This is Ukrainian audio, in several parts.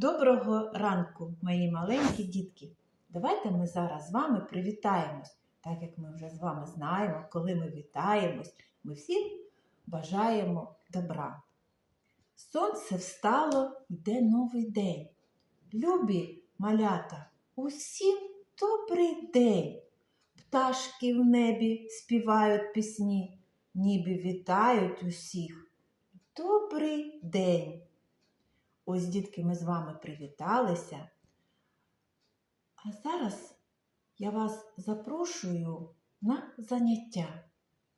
Доброго ранку, мої маленькі дітки. Давайте ми зараз з вами привітаємось. Так як ми вже з вами знаємо, коли ми вітаємось, ми всім бажаємо добра. Сонце встало, йде новий день. Любі малята, усім добрий день. Пташки в небі співають пісні, ніби вітають усіх. Добрий день! Ось, дітки, ми з вами привіталися. А зараз я вас запрошую на заняття.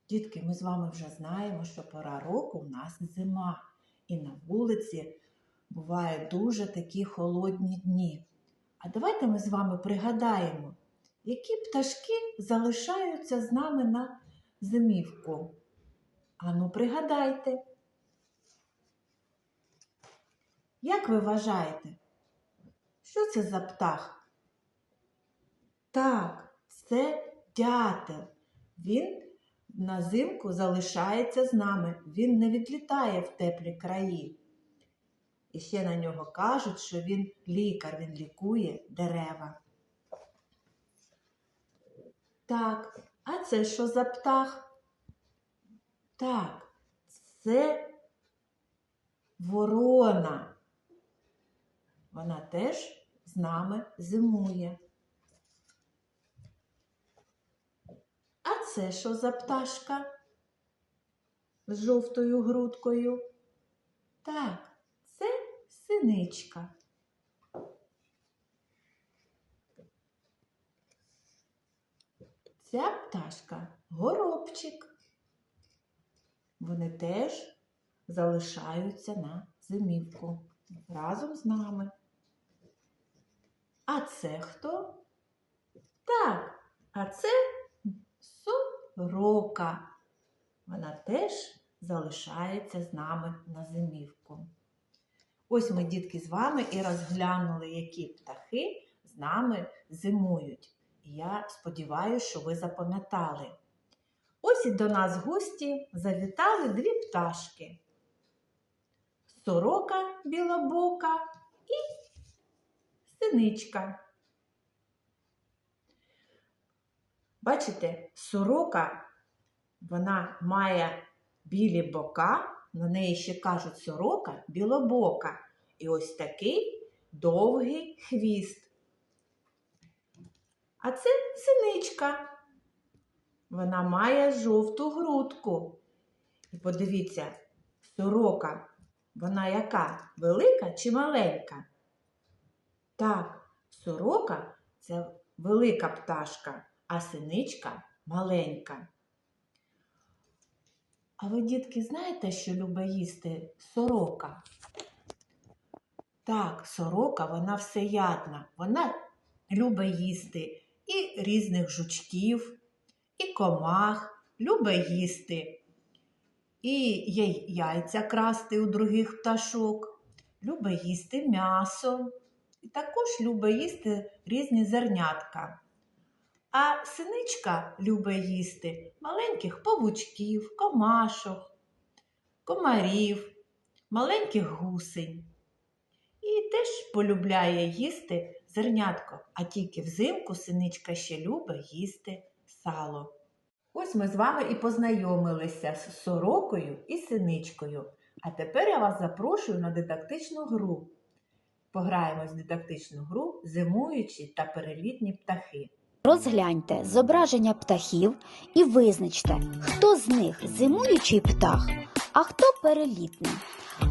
Дітки, ми з вами вже знаємо, що пора року у нас зима, і на вулиці бувають дуже такі холодні дні. А давайте ми з вами пригадаємо, які пташки залишаються з нами на зимівку. Ану, пригадайте. Як ви вважаєте, що це за птах? Так, це дятел. Він на зимку залишається з нами. Він не відлітає в теплі краї. І ще на нього кажуть, що він лікар, він лікує дерева. Так, а це що за птах? Так, це ворона. Вона теж з нами зимує. А це що за пташка з жовтою грудкою? Так, це синичка. Ця пташка горобчик. Вони теж залишаються на зимівку разом з нами. А це хто? Так, а це сорока. Вона теж залишається з нами на зимівку. Ось ми, дітки, з вами і розглянули, які птахи з нами зимують. І я сподіваюся, що ви запам'ятали. Ось і до нас гості завітали дві пташки. Сорока білобока і синичка. Бачите, сорока, вона має білі бока, на неї ще кажуть сорока білобока. І ось такий довгий хвіст. А це синичка. Вона має жовту грудку. І подивіться, сорока, вона яка? Велика чи маленька? Так, сорока це велика пташка, а синичка маленька. А ви, дітки, знаєте, що любить їсти сорока? Так, сорока, вона всеядна. Вона любить їсти і різних жучків, і комах, любить їсти, і яйця красти у других пташок, любить їсти м'ясо, і також любить їсти різні зернятка. А синичка любить їсти маленьких павучків, комашок, комарів, маленьких гусень. І теж полюбляє їсти зернятко, а тільки взимку синичка ще любить їсти сало. Ось ми з вами і познайомилися з сорокою і синичкою. А тепер я вас запрошую на дидактичну гру. Пограємо з дидактичну гру зимуючі та перелітні птахи. Розгляньте зображення птахів і визначте, хто з них зимуючий птах, а хто перелітний.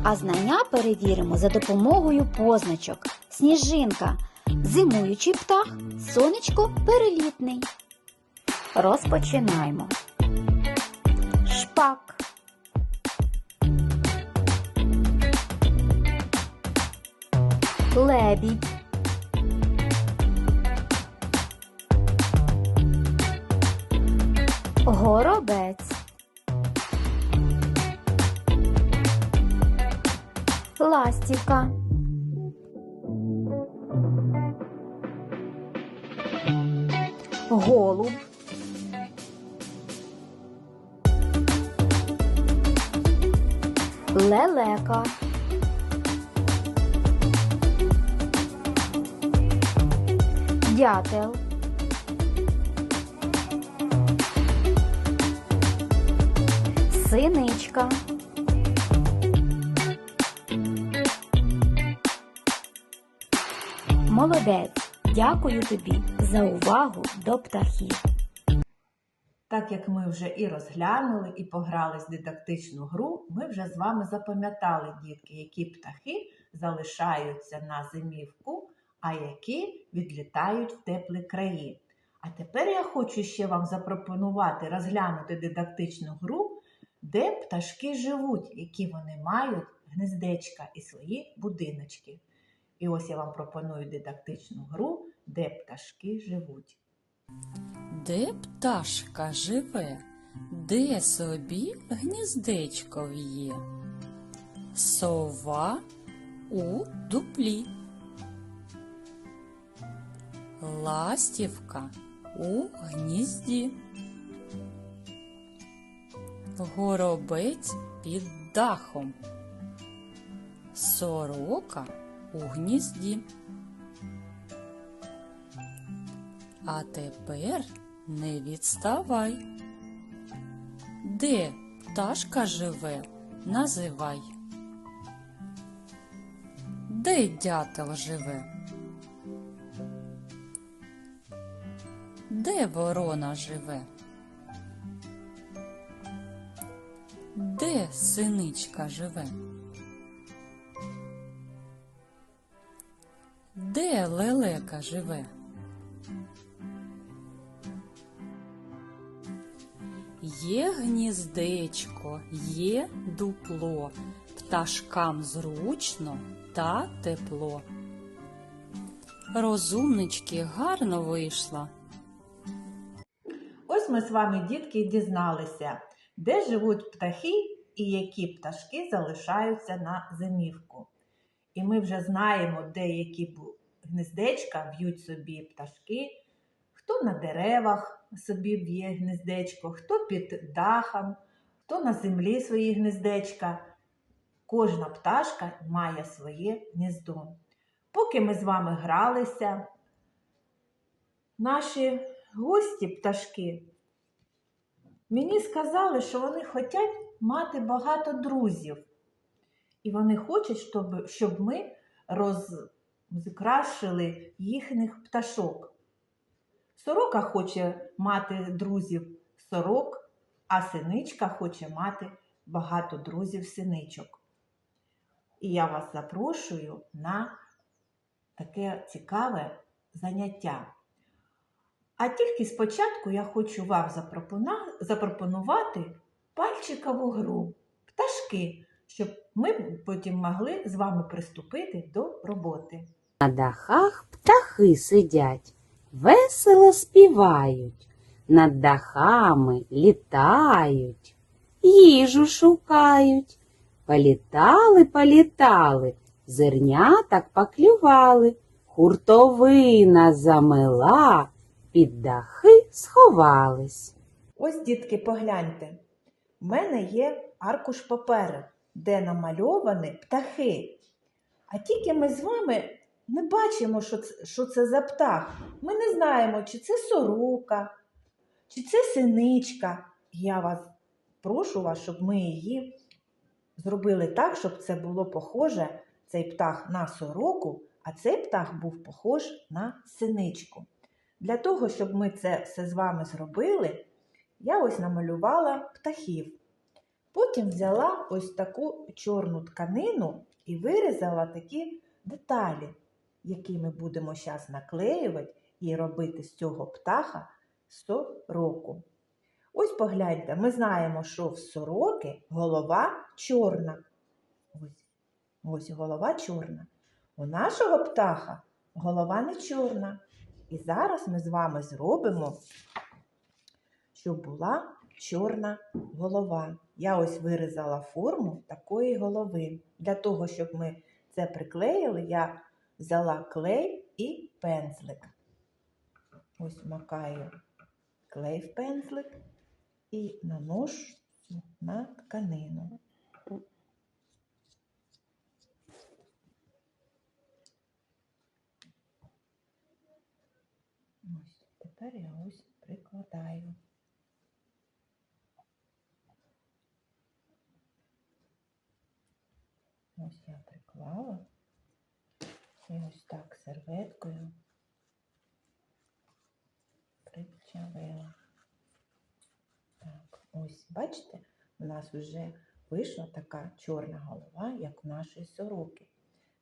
А знання перевіримо за допомогою позначок. Сніжинка зимуючий птах, сонечко перелітний. Розпочинаємо. Шпак. Лебідь. Горобець. Ластівка. Голуб. Лелека. Дятел, синичка, молодець. Дякую тобі за увагу до птахів. Так як ми вже і розглянули, і пограли з дидактичну гру, ми вже з вами запам'ятали, дітки, які птахи залишаються на зимівку, а які відлітають в теплі краї. А тепер я хочу ще вам запропонувати розглянути дидактичну гру, де пташки живуть, які вони мають гнездечка і свої будиночки. І ось я вам пропоную дидактичну гру, де пташки живуть. Де пташка живе, де собі гніздечко в'є? Сова у дуплі. Ластівка у гнізді. Горобець під дахом. Сорока у гнізді. А тепер не відставай. Де пташка живе, називай. Де дятел живе? Де ворона живе? Де синичка живе? Де лелека живе? Є гніздечко, є дупло, пташкам зручно та тепло. Розумнички гарно вийшла. Ось ми з вами, дітки, дізналися, де живуть птахи і які пташки залишаються на зимівку. І ми вже знаємо, де які гнездечка б'ють собі пташки, хто на деревах собі б'є гнездечко, хто під дахом, хто на землі свої гнездечка. Кожна пташка має своє гніздо. Поки ми з вами гралися, наші гості пташки мені сказали, що вони хочуть мати багато друзів. І вони хочуть, щоб, щоб ми розкрашили їхніх пташок. Сорока хоче мати друзів сорок, а синичка хоче мати багато друзів синичок. І я вас запрошую на таке цікаве заняття. А тільки спочатку я хочу вам запропонувати пальчикову гру, пташки, щоб ми потім могли з вами приступити до роботи. На дахах птахи сидять, весело співають, над дахами літають, їжу шукають. Політали, політали, зернятак поклювали, хуртовина замела, під дахи сховались. Ось, дітки, погляньте. В мене є аркуш паперу, де намальовані птахи. А тільки ми з вами не бачимо, що це, що це за птах. Ми не знаємо, чи це сорока, чи це синичка. Я вас прошу вас, щоб ми її зробили так, щоб це було похоже, цей птах на сороку, а цей птах був похож на синичку. Для того, щоб ми це все з вами зробили, я ось намалювала птахів. Потім взяла ось таку чорну тканину і вирізала такі деталі, які ми будемо зараз наклеювати і робити з цього птаха сороку. Ось погляньте, ми знаємо, що в сороки голова чорна. Ось, ось голова чорна. У нашого птаха голова не чорна. І зараз ми з вами зробимо, щоб була чорна голова. Я ось вирізала форму такої голови. Для того, щоб ми це приклеїли, я взяла клей і пензлик. Ось макаю клей в пензлик і наношу на тканину. Ось, тепер я ось прикладаю. Ось я приклала. І ось так серветкою причавила. Так, ось, бачите, у нас вже вийшла така чорна голова, як у нашої сороки.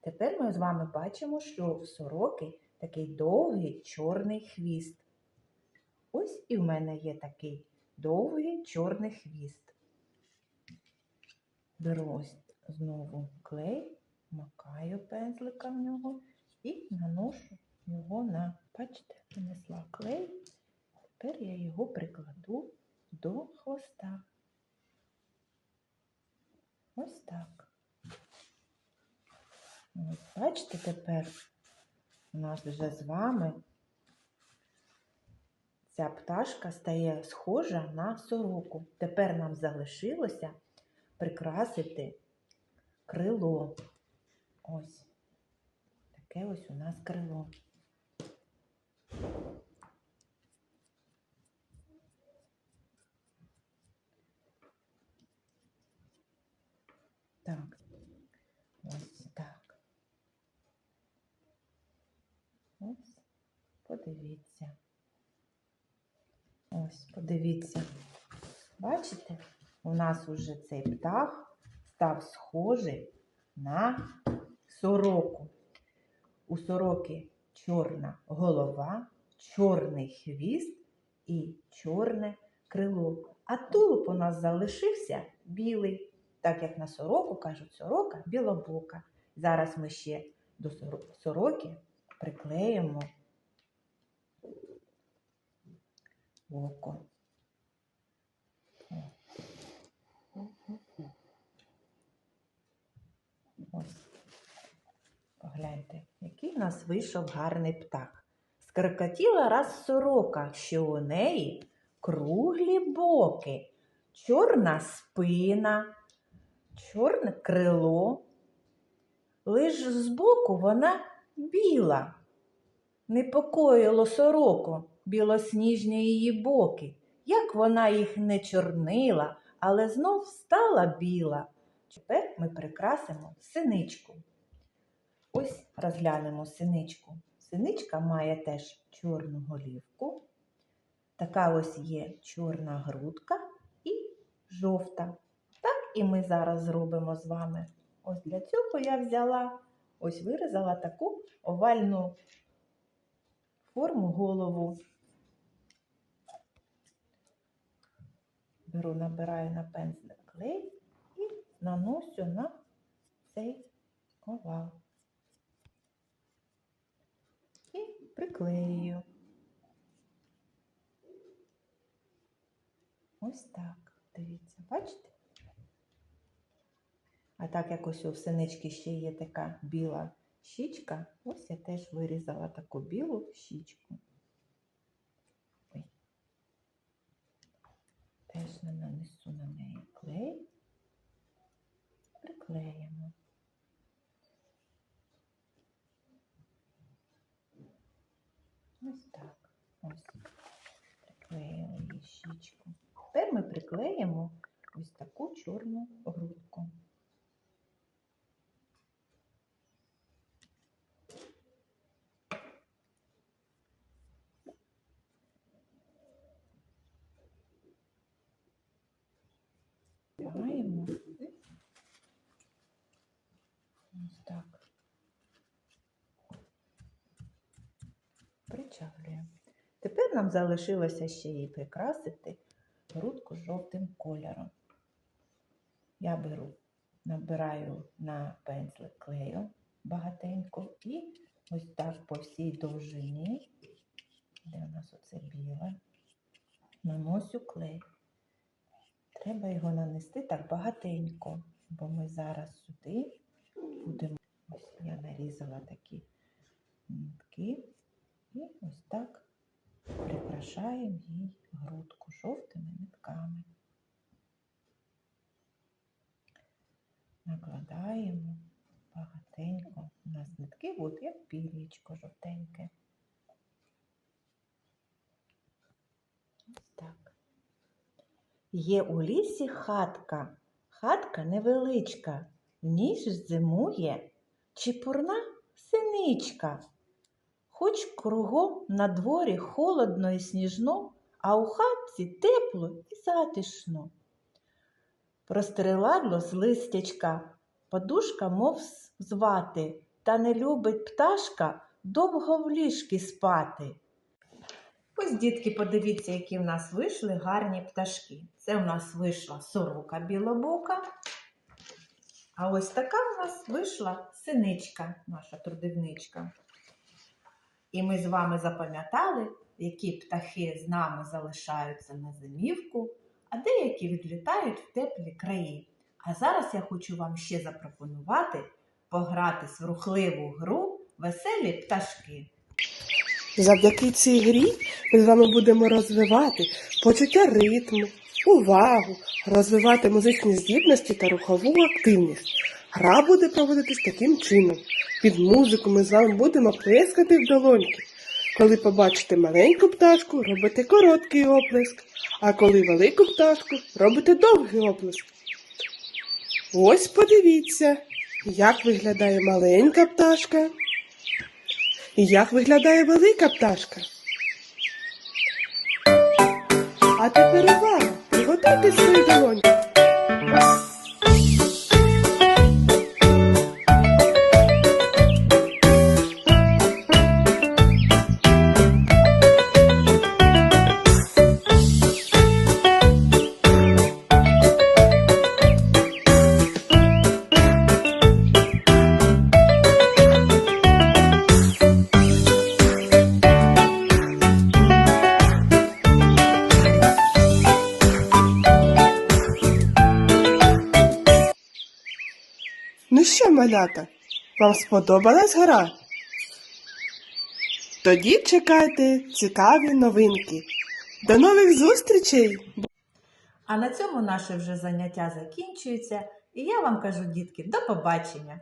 Тепер ми з вами бачимо, що в сороки такий довгий чорний хвіст. Ось і в мене є такий довгий чорний хвіст. Беру ось знову клей, макаю пензлика в нього і наношу його на, бачите, нанесла клей. Тепер я його прикладу до хвоста. Ось так. Ось, бачите, тепер у нас вже з вами ця пташка стає схожа на сороку. Тепер нам залишилося прикрасити крило. Ось. Таке ось у нас крило. Так. Ось так. Ось. Подивіться. Ось, подивіться. Бачите, у нас уже цей птах став схожий на сороку. У сороки чорна голова, чорний хвіст і чорне крило. А тулуб у нас залишився білий, так як на сороку кажуть, сорока білобока. Зараз ми ще до сороки приклеїмо око. Ось. Погляньте, який в нас вийшов гарний птах. Скрикотіла раз сорока, що у неї круглі боки, чорна спина, чорне крило. Лиш збоку вона біла. Непокоїло сороку білосніжні її боки, як вона їх не чорнила, але знов стала біла. Тепер ми прикрасимо синичку. Ось розглянемо синичку. Синичка має теж чорну голівку. Така ось є чорна грудка і жовта. Так і ми зараз зробимо з вами. Ось для цього я взяла, ось вирізала таку овальну форму голову. Беру, набираю на пензлик клей і наносю на цей овал. І приклею. Ось так. Дивіться, бачите? А так як ось у синички ще є така біла щічка, ось я теж вирізала таку білу щічку. Не нанесу на неї клей. Приклеїмо. Ось так. Ось. приклеїли її щічку. Тепер ми приклеїмо ось таку чорну грудку. Ось так. Причавлюємо. Тепер нам залишилося ще її прикрасити грудку жовтим кольором. Я беру, набираю на пензлик клею багатенько і ось так по всій довжині, де у нас оце біле, наносю клей. Треба його нанести так багатенько, бо ми зараз сюди будемо, ось я нарізала такі нитки і ось так прикрашаємо їй грудку жовтими нитками. Накладаємо багатенько. У нас нитки будуть як пір'ячко жовтеньке. Ось так. Є у лісі хатка. Хатка невеличка в ній зимує чепурна синичка. Хоч кругом на дворі холодно і сніжно, а у хатці тепло і затишно. Простреладло з листячка, подушка мов звати, та не любить пташка довго в ліжкі спати. Ось, дітки, подивіться, які в нас вийшли гарні пташки. Це в нас вийшла сорока білобока. А ось така в нас вийшла синичка, наша трудівничка. І ми з вами запам'ятали, які птахи з нами залишаються на зимівку, а деякі відлітають в теплі краї. А зараз я хочу вам ще запропонувати погратись в рухливу гру веселі пташки. Завдяки цій грі ми з вами будемо розвивати почуття ритму, увагу, розвивати музичні здібності та рухову активність. Гра буде проводитись таким чином. Під музику ми з вами будемо плескати в долоньки. Коли побачите маленьку пташку, робите короткий оплеск, а коли велику пташку, робите довгий оплеск. Ось подивіться, як виглядає маленька пташка. І як виглядає велика пташка? А тепер увага! Приготуйте свої долоньки. Ну малята, вам сподобалась гра? Тоді чекайте цікаві новинки. До нових зустрічей! А на цьому наше вже заняття закінчується. І я вам кажу, дітки, до побачення!